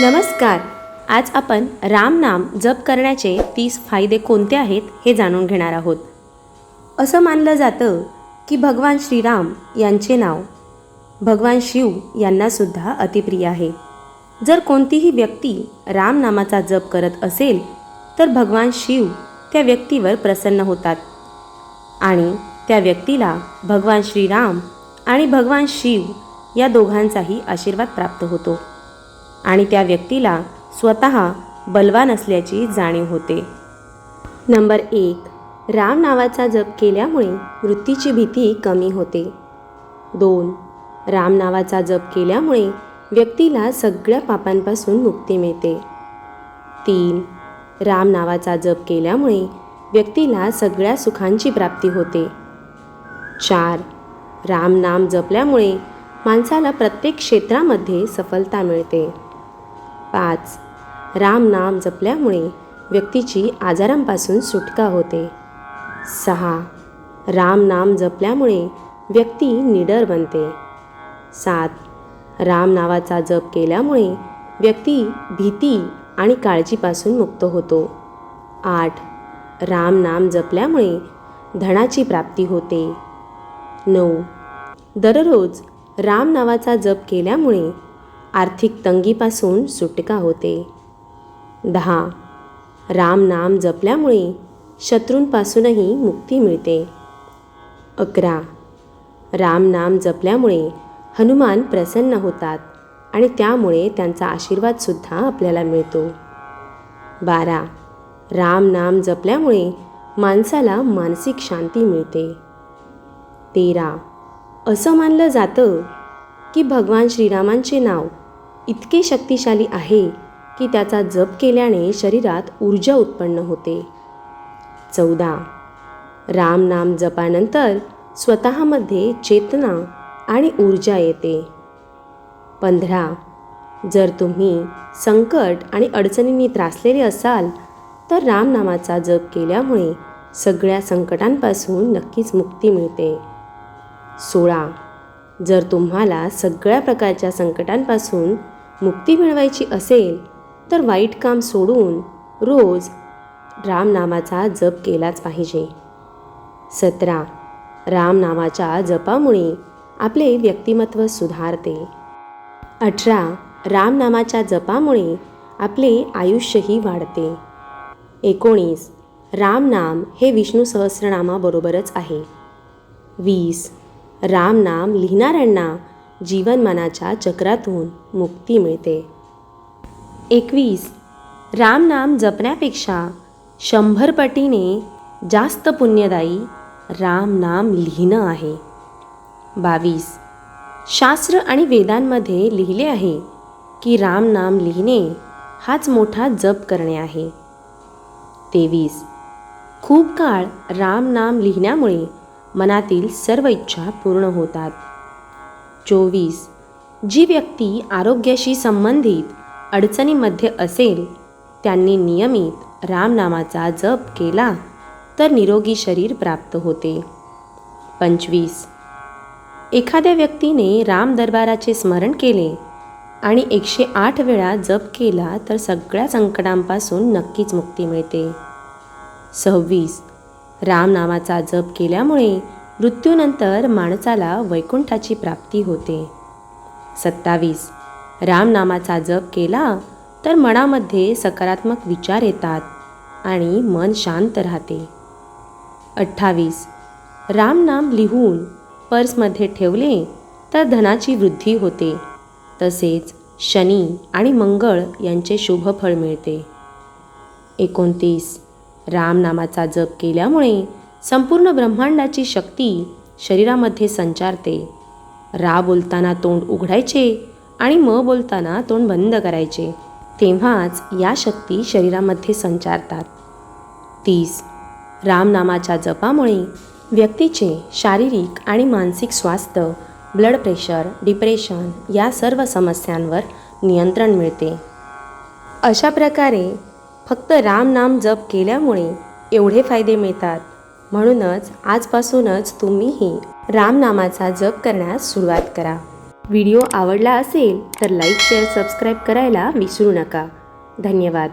नमस्कार. आज आपण रामनाम जप करण्याचे तीस फायदे कोणते आहेत हे जाणून घेणार आहोत. असं मानलं जातं की भगवान श्रीराम यांचे नाव भगवान शिव यांनासुद्धा अतिप्रिय आहे. जर कोणतीही व्यक्ती रामनामाचा जप करत असेल तर भगवान शिव त्या व्यक्तीवर प्रसन्न होतात. आणि त्या व्यक्तीला भगवान श्रीराम आणि भगवान शिव या दोघांचाही आशीर्वाद प्राप्त होतो. आणि त्या व्यक्तीला स्वतः बलवान असल्याची जाणीव होते. नंबर एक राम नावाचा जप केल्यामुळे मृत्यूची भीती कमी होते. दोन राम नावाचा जप केल्यामुळे व्यक्तीला सगळ्या पापांपासून मुक्ती मिळते. तीन राम नावाचा जप केल्यामुळे व्यक्तीला सगळ्या सुखांची प्राप्ती होते. चार राम नाम जपल्यामुळे माणसाला प्रत्येक क्षेत्रामध्ये सफलता मिळते. पाच. रामनाम जपल्यामुळे व्यक्तीची आजारांपासून सुटका होते. सहा. रामनाम जपल्यामुळे व्यक्ती निडर बनते. सात. राम नावाचा जप केल्यामुळे व्यक्ती भीती आणि काळजीपासून मुक्त होतो. आठ. राम नाम जपल्यामुळे धनाची प्राप्ती होते. नऊ. दररोज राम नावाचा जप केल्यामुळे आर्थिक तंगीपासून सुटका होते. दहा. राम नाम जपल्यामुळे शत्रूंपासूनही मुक्ती मिळते. अकरा. राम नाम जपल्यामुळे हनुमान प्रसन्न होतात आणि त्यामुळे त्यांचा आशीर्वादसुद्धा आपल्याला मिळतो. बारा. राम नाम जपल्यामुळे माणसाला मानसिक शांती मिळते. तेरा. असं मानलं जातं की भगवान श्रीरामांचे नाव इतके शक्तिशाली आहे की त्याचा जप केल्याने शरीरात ऊर्जा उत्पन्न होते. चौदा. राम नाम जपानंतर स्वतःमध्ये चेतना आणि ऊर्जा येते. पंधरा. जर तुम्ही संकट आणि अडचणींनी त्रासलेले असाल तर रामनामाचा जप केल्यामुळे सगळ्या संकटांपासून नक्कीच मुक्ती मिळते. सोळा. जर तुम्हाला सगळ्या प्रकारच्या संकटांपासून मुक्ती मिळवायची असेल तर वाईट काम सोडून रोज रामनामाचा जप केलाच पाहिजे. सतरा. रामनामाच्या जपामुळे आपले व्यक्तिमत्व सुधारते. अठरा. रामनामाच्या जपामुळे आपले आयुष्यही वाढते. एकोणीस. रामनाम हे विष्णू सहस्रनामाबरोबरच आहे. वीस. रामनाम लिहिणाऱ्यांना जीवनमानाच्या चक्रातून मुक्ती मिळते. एकवीस. रामनाम जपण्यापेक्षा शंभर पटीने जास्त पुण्यदायी रामनाम लिहिणं आहे. बावीस. शास्त्र आणि वेदांमध्ये लिहिले आहे की रामनाम लिहिणे हाच मोठा जप करणे आहे. तेवीस. खूप काळ रामनाम लिहिण्यामुळे मनातील सर्व इच्छा पूर्ण होतात. चोवीस. जी व्यक्ती आरोग्याशी संबंधित अडचणीमध्ये असेल त्यांनी नियमित रामनामाचा जप केला तर निरोगी शरीर प्राप्त होते. पंचवीस. एखाद्या व्यक्तीने राम दरबाराचे स्मरण केले आणि एकशे आठ वेळा जप केला तर सगळ्या संकटांपासून नक्कीच मुक्ती मिळते. सव्वीस. रामनामाचा जप केल्यामुळे मृत्यूनंतर माणसाला वैकुंठाची प्राप्ती होते. सत्तावीस. रामनामाचा जप केला तर मनामध्ये सकारात्मक विचार येतात आणि मन शांत राहते. अठ्ठावीस. रामनाम लिहून पर्समध्ये ठेवले तर धनाची वृद्धी होते. तसेच शनी आणि मंगळ यांचे शुभ फळ मिळते. एकोणतीस. रामनामाचा जप केल्यामुळे संपूर्ण ब्रह्मांडाची शक्ती शरीरामध्ये संचारते. रा बोलताना तोंड उघडायचे आणि म बोलताना तोंड बंद करायचे. तेव्हाच या शक्ती शरीरामध्ये संचारतात. तीस. रामनामाच्या जपामुळे व्यक्तीचे शारीरिक आणि मानसिक स्वास्थ्य ब्लड प्रेशर डिप्रेशन या सर्व समस्यांवर नियंत्रण मिळते. अशा प्रकारे फक्त रामनाम जप केल्यामुळे एवढे फायदे मिळतात. म्हणूनच आजपासूनच तुम्हीही रामनामाचा जप करण्यास सुरुवात करा. व्हिडिओ आवडला असेल तर लाईक शेअर सबस्क्राईब करायला विसरू नका. धन्यवाद.